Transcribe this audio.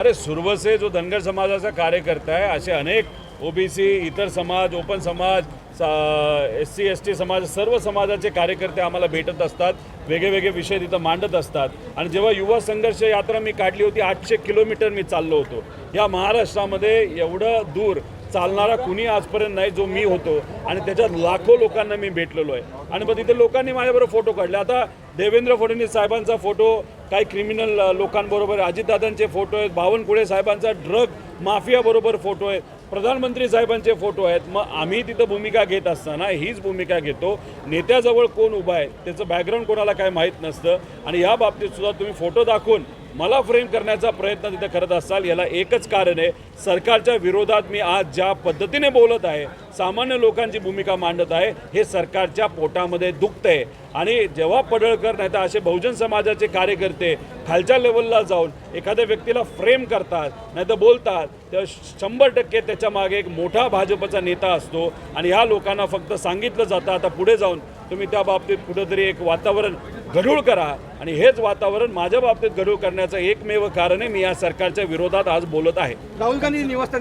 अरे सुरवसे जो धनगर समाजाचा कार्यकर्ता आहे असे अनेक ओबीसी इतर समाज ओपन समाज एस सी एस टी समाज सर्व समाजाचे कार्यकर्ते आम्हाला भेटत असतात. वेगळे वेगळे विषय तिथं मांडत असतात. आणि जेव्हा युवा संघर्ष यात्रा मी काढली होती आठशे किलोमीटर मी चाललो होतो. या महाराष्ट्रामध्ये एवढं दूर चालणारा कुणी आजपर्यंत नाही जो मी होतो. आणि त्याच्यात लाखो लोकांना मी भेटलेलो आहे. आणि मग तिथे लोकांनी माझ्याबरोबर फोटो काढले. आता देवेंद्र फडणवीस साहेबांचा फोटो काही क्रिमिनल लोकांबरोबर अजितदादांचे फोटो आहेत बावनकुळे साहेबांचा ड्रग माफियाबरोबर फोटो आहे प्रधानमंत्री साहेबांचे फोटो आहेत. मग आम्ही तिथं भूमिका घेत असताना हीच भूमिका घेतो. नेत्याजवळ कोण उभा आहे त्याचं बॅकग्राऊंड कोणाला काय माहीत नसतं. आणि या बाबतीत सुद्धा तुम्ही फोटो दाखवून मला फ्रेम करण्याचा प्रयत्न तिथे करत असाल याला एकच कारण आहे सरकारच्या विरोधात मी आज ज्या पद्धतीने बोलत आहे सामान्य लोकांची भूमिका मांडत आहे हे सरकारच्या पोटामध्ये दुखतंय. आणि जेव्हा पडळकर नाही तर असे बहुजन समाजाचे कार्यकर्ते खालच्या लेवलला जाऊन एखाद्या व्यक्तीला फ्रेम करतात नाही तर बोलतात तर शंभर टक्के त्याच्यामागे एक मोठा भाजपचा नेता असतो आणि ह्या लोकांना फक्त सांगितलं जातं आता पुढे जाऊन तुम्ही त्या बाबतीत कुठंतरी एक वातावरण गढूळ करा. आणि हेच वातावरण माझ्या बाबतीत गढूळ करण्याचं एकमेव कारण आहे. मी या सरकारच्या विरोधात आज बोलत आहे. राहुल गांधी निवासस्थानी